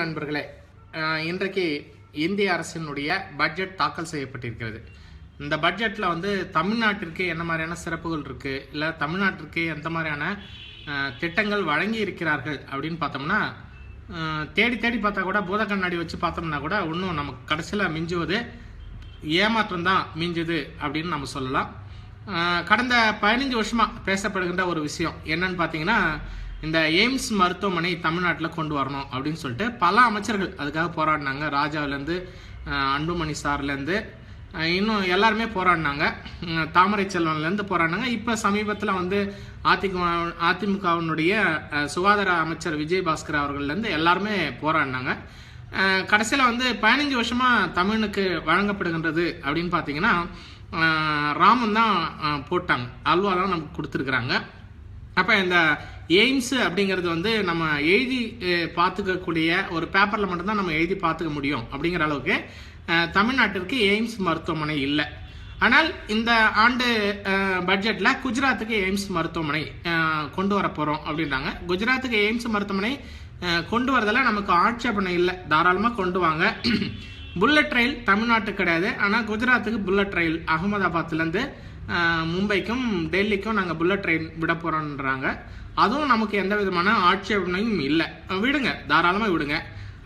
நண்பர்களே இன்றைக்கு இந்திய அரசினுடைய பட்ஜெட் தாக்கல் செய்யப்பட்டிருக்கிறது. இந்த பட்ஜெட்டில் வந்து தமிழ்நாட்டிற்கு என்ன மாதிரியான சிறப்புகள் இருக்குது இல்லை தமிழ்நாட்டிற்கு எந்த மாதிரியான திட்டங்கள் வழங்கி இருக்கிறார்கள் அப்படின்னு பார்த்தோம்னா தேடி தேடி பார்த்தா கூட பூத கண்ணாடி வச்சு பார்த்தோம்னா கூட இன்னும் நமக்கு கடைசியில் மிஞ்சுவது ஏமாற்றம் தான் மிஞ்சுது அப்படின்னு நம்ம சொல்லலாம். கடந்த பதினஞ்சு வருஷமாக பேசப்படுகின்ற ஒரு விஷயம் என்னன்னு பார்த்தீங்கன்னா இந்த எய்ம்ஸ் மருத்துவமனை தமிழ்நாட்டில் கொண்டு வரணும் அப்படின்னு சொல்லிட்டு பல அமைச்சர்கள் அதுக்காக போராடினாங்க. ராஜாவிலேருந்து அன்புமணி சார்லேருந்து இன்னும் எல்லாருமே போராடினாங்க. தாமரை செல்வன்லேருந்து போராடினாங்க. இப்போ சமீபத்தில் வந்து அதிமுக அதிமுகவினுடைய சுகாதார அமைச்சர் விஜய் பாஸ்கர் அவர்கள்லேருந்து எல்லாருமே போராடினாங்க. கடைசியில் வந்து பதினஞ்சு வருஷமாக தமிழுக்கு வழங்கப்படுகின்றது அப்படின்னு பார்த்தீங்கன்னா ராமன் தான் போட்டாங்க. அல்வா தான் நமக்கு கொடுத்துருக்குறாங்க. அப்போ இந்த எய்ம்ஸ் அப்படிங்கிறது வந்து நம்ம எழுதி பார்த்துக்கக்கூடிய ஒரு பேப்பரில் மட்டும்தான் நம்ம எழுதி பார்த்துக்க முடியும் அப்படிங்கிற அளவுக்கு தமிழ்நாட்டிற்கு எய்ம்ஸ் மருத்துவமனை இல்லை. ஆனால் இந்த ஆண்டு பட்ஜெட்டில் குஜராத்துக்கு எய்ம்ஸ் மருத்துவமனை கொண்டு வர போகிறோம் அப்படின்றாங்க. குஜராத்துக்கு எய்ம்ஸ் மருத்துவமனை கொண்டு வரதில் நமக்கு ஆட்சேபனை இல்லை. தாராளமாக கொண்டு வாங்க. புல்லட் ரயில் தமிழ்நாட்டுக்கு கிடையாது. ஆனால் குஜராத்துக்கு புல்லட் ரயில் அகமதாபாத்லேருந்து மும்பைக்கும் டெல்லிக்கும் நாங்கள் புல்லட் ட்ரெயின் விட போகிறோன்றாங்க அதுவும் நமக்கு எந்த விதமான ஆட்சேபனையும் இல்லை. விடுங்க தாராளமாக விடுங்க.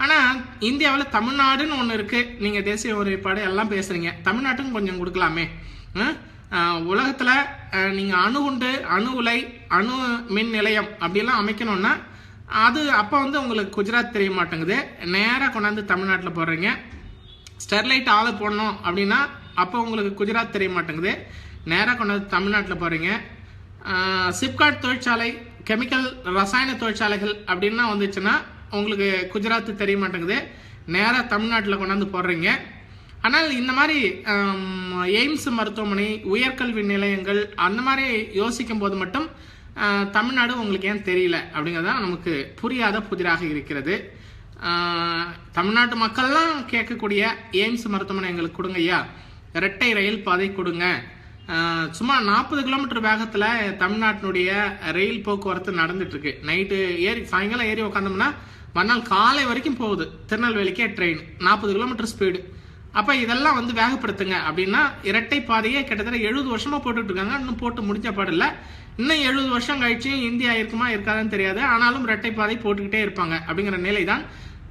ஆனால் இந்தியாவில் தமிழ்நாடுன்னு ஒன்று இருக்குது நீங்கள் தேசிய ஒருமைப்பாடு எல்லாம் பேசுகிறீங்க தமிழ்நாட்டுக்கும் கொஞ்சம் கொடுக்கலாமே. உலகத்தில் நீங்கள் அணுகுண்டு அணு உலை அணு மின் நிலையம் அப்படிலாம் அமைக்கணும்னா அது அப்போ வந்து உங்களுக்கு குஜராத் தெரிய மாட்டேங்குது. நேராக கொண்டாந்து தமிழ்நாட்டில் போடுறீங்க. ஸ்டெர்லைட் ஆலை போடணும் அப்படின்னா அப்போ உங்களுக்கு குஜராத் தெரிய மாட்டேங்குது. நேராக கொண்டாந்து தமிழ்நாட்டில் போகிறீங்க சிப்காட் தொழிற்சாலை கெமிக்கல் ரசாயன தொழிற்சாலைகள் அப்படின்னா வந்துச்சுன்னா உங்களுக்கு குஜராத் தெரிய மாட்டேங்குது. நேராக தமிழ்நாட்டில் கொண்டாந்து போடுறீங்க. ஆனால் இந்த மாதிரி எய்ம்ஸ் மருத்துவமனை உயர்கல்வி நிலையங்கள் அந்த மாதிரி யோசிக்கும் போது மட்டும் தமிழ்நாடு உங்களுக்கு ஏன் தெரியல? அப்படிங்கிறது தான் நமக்கு புரியாத புதிராக இருக்கிறது. தமிழ்நாட்டு மக்கள்லாம் கேட்கக்கூடிய எய்ம்ஸ் மருத்துவமனை எங்களுக்கு கொடுங்க ஐயா. இரட்டை ரயில் பாதை கொடுங்க. சுமார் சும்மா நாற்பது கிலோமீட்டர் வேகத்தில் தமிழ்நாட்டினுடைய ரயில் போக்குவரத்து நடந்துட்டுருக்கு. நைட்டு ஏறி சாயங்காலம் ஏறி உக்காந்தோம்னா மறுநாள் காலை வரைக்கும் போகுது. திருநெல்வேலிக்கே ட்ரெயின் நாற்பது கிலோமீட்டர் ஸ்பீடு அப்போ இதெல்லாம் வந்து வேகப்படுத்துங்க. அப்படின்னா இரட்டை பாதையே கிட்டத்தட்ட எழுபது வருஷமாக போட்டுட்டு இருக்காங்க இன்னும் போட்டு முடிஞ்ச பாடில்ல இன்னும் எழுபது வருஷம் கழிச்சு இந்தியா இருக்குமா இருக்காதுன்னு தெரியாது. ஆனாலும் இரட்டை பாதை போட்டுக்கிட்டே இருப்பாங்க. அப்படிங்கிற நிலை தான்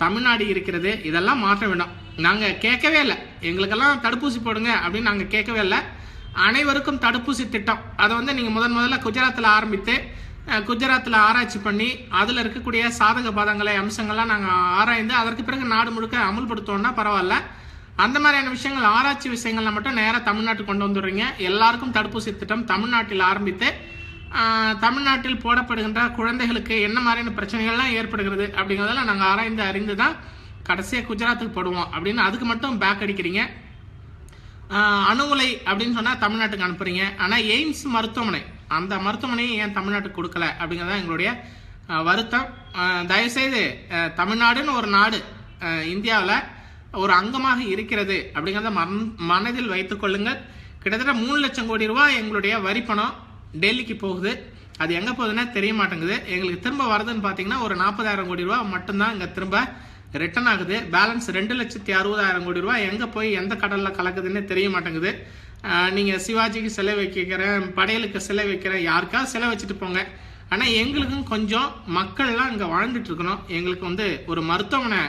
தமிழ்நாடு இருக்கிறது. இதெல்லாம் மாற்ற வேண்டாம். நாங்கள் கேட்கவே இல்லை. எங்களுக்கெல்லாம் தடுப்பூசி போடுங்க அப்படின்னு நாங்கள் கேட்கவே இல்லை. அனைவருக்கும் தடுப்பூசி திட்டம். அதை வந்து நீங்கள் முதன் முதல்ல குஜராத்தில் ஆரம்பித்து குஜராத்தில் ஆராய்ச்சி பண்ணி அதில் இருக்கக்கூடிய சாதக பாதங்களை அம்சங்கள்லாம் நாங்கள் ஆராய்ந்து அதற்கு பிறகு நாடு முழுக்க அமுல்படுத்தோம்னா பரவாயில்ல. அந்த மாதிரியான விஷயங்கள் ஆராய்ச்சி விஷயங்களை மட்டும் நேராக தமிழ்நாட்டுக்கு கொண்டு வந்துடுறீங்க. எல்லாருக்கும் தடுப்பூசி திட்டம் தமிழ்நாட்டில் ஆரம்பித்து தமிழ்நாட்டில் போடப்படுகின்ற குழந்தைகளுக்கு என்ன மாதிரியான பிரச்சனைகள்லாம் ஏற்படுகிறது அப்படிங்கிறதெல்லாம் நாங்கள் ஆராய்ந்து அறிந்து தான் கடைசியாக குஜராத்துக்கு போடுவோம் அப்படின்னு அதுக்கு மட்டும் பேக் அடிக்கிறீங்க. அணு உலை அப்படின்னு சொன்னால் தமிழ்நாட்டுக்கு அனுப்புறீங்க. ஆனால் எய்ம்ஸ் மருத்துவமனை. அந்த மருத்துவமனையை ஏன் தமிழ்நாட்டுக்கு கொடுக்கல அப்படிங்கிறது எங்களுடைய வருத்தம். தயவுசெய்து தமிழ்நாடுன்னு ஒரு நாடு இந்தியாவில் ஒரு அங்கமாக இருக்கிறது அப்படிங்கிறத மன் மனதில் வைத்துக் கொள்ளுங்கள். கிட்டத்தட்ட மூணு லட்சம் கோடி ரூபாய் எங்களுடைய வரி பணம் டெல்லிக்கு போகுது. அது எங்கே போகுதுன்னா தெரிய மாட்டேங்குது. எங்களுக்கு திரும்ப வருதுன்னு பார்த்தீங்கன்னா ஒரு நாற்பதாயிரம் கோடி ரூபா மட்டும்தான் இங்கே திரும்ப ரிட்டர்ன் ஆகுது. பேலன்ஸ் ரெண்டு லட்சத்தி அறுபதாயிரம் கோடி ரூபாய். எங்கே போய் எந்த கடலில் கலக்குதுன்னு தெரிய மாட்டேங்குது. நீங்கள் சிவாஜிக்கு சிலை வைக்கிறேன் படையலுக்கு சிலை வைக்கிறேன் யாருக்காவது சிலை வச்சுட்டு போங்க. ஆனால் எங்களுக்கும் கொஞ்சம் மக்கள்லாம் இங்கே வாழ்ந்துட்டு இருக்கணும். எங்களுக்கு வந்து ஒரு மருத்துவமனை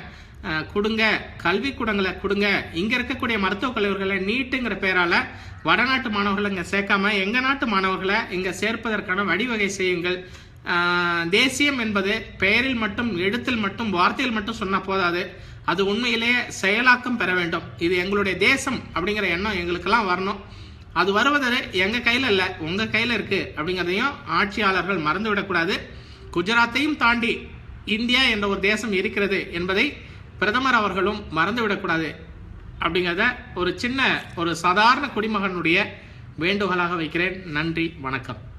கொடுங்க கல்விக்கூடங்களை கொடுங்க. இங்கே இருக்கக்கூடிய மருத்துவக் கல்லூரிகளை நீட்டுங்கிற பேரால் வடநாட்டு மாணவர்களை இங்கே சேர்க்காம எங்கள் நாட்டு மாணவர்களை இங்கே சேர்ப்பதற்கான வழிவகை செய்யுங்கள். தேசியம் என்பது பெயரில் மட்டும் எழுத்தில் மட்டும் வார்த்தையில் மட்டும் சொன்னால் போதாது. அது உண்மையிலேயே செயலாக்கம் பெற வேண்டும். இது எங்களுடைய தேசம் அப்படிங்கிற எண்ணம் எங்களுக்கெல்லாம் வரணும். அது வருவது எங்கள் கையில் இல்லை உங்கள் கையில் இருக்குது அப்படிங்கிறதையும் ஆட்சியாளர்கள் மறந்து விடக்கூடாது குஜராத்தையும் தாண்டி இந்தியா என்ற ஒரு தேசம் இருக்கிறது என்பதை பிரதமர் அவர்களும் மறந்து விடக்கூடாது அப்படிங்கிறத ஒரு சின்ன ஒரு சாதாரண குடிமகனுடைய வேண்டுகோளாக வைக்கிறேன். நன்றி வணக்கம்.